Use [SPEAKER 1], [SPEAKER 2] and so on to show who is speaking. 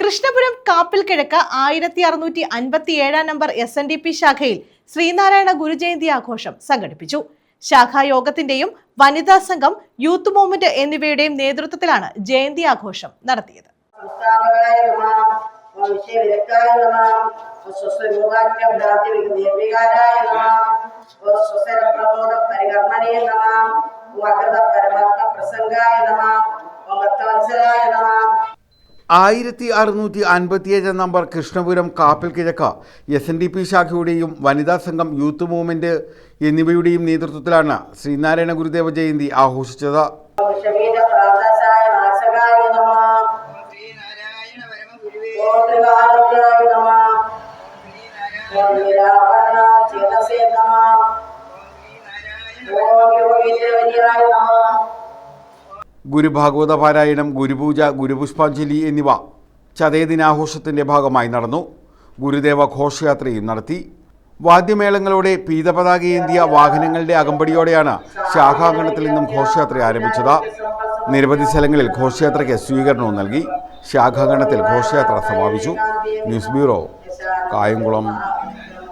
[SPEAKER 1] കൃഷ്ണപുരം കാപ്പിൽ കിഴക്ക് ആയിരത്തി അറുന്നൂറ്റി അൻപത്തി ഏഴാം number S N D P ശാഖയിൽ ശ്രീനാരായണ ഗുരുജയന്തി ആഘോഷം സംഘടിപ്പിച്ചു. ശാഖായോഗത്തിന്റെയും വനിതാ സംഘം യൂത്ത് മൂവ്മെന്റ് എന്നിവയുടെയും നേതൃത്വത്തിലാണ് ജയന്തി ആഘോഷം നടത്തിയത്.
[SPEAKER 2] പ്രസംഗായ നമഃ
[SPEAKER 3] ആയിരത്തി അറുന്നൂറ്റി അൻപത്തിയേഴ് നമ്പർ കൃഷ്ണപുരം കാപ്പിൽ കിഴക്ക എസ് എൻ ഡി പി ശാഖയുടെയും വനിതാ സംഘം യൂത്ത് മൂവ്മെന്റ് എന്നിവയുടെയും നേതൃത്വത്തിലാണ് ശ്രീനാരായണ ഗുരുദേവ ജയന്തി ആഘോഷിച്ചത്.
[SPEAKER 2] ഓം
[SPEAKER 3] ഗുരുഭാഗവത പാരായണം ഗുരുപൂജ ഗുരുപുഷ്പാഞ്ജലി എന്നിവ ചതയദിനാഘോഷത്തിന്റെ ഭാഗമായി നടന്നു. ഗുരുദേവ ഘോഷയാത്രയും നടത്തി. വാദ്യമേളങ്ങളോടെ പീതപതാകയേന്തിയ വാഹനങ്ങളുടെ അകമ്പടിയോടെയാണ് ശാഖാങ്കണത്തിൽ നിന്നും ഘോഷയാത്ര ആരംഭിച്ചത്. നിരവധി സ്ഥലങ്ങളിൽ ഘോഷയാത്രയ്ക്ക് സ്വീകരണവും നൽകി. ശാഖാങ്കണത്തിൽ ഘോഷയാത്ര സമാപിച്ചു. News bureau Kayamkulam.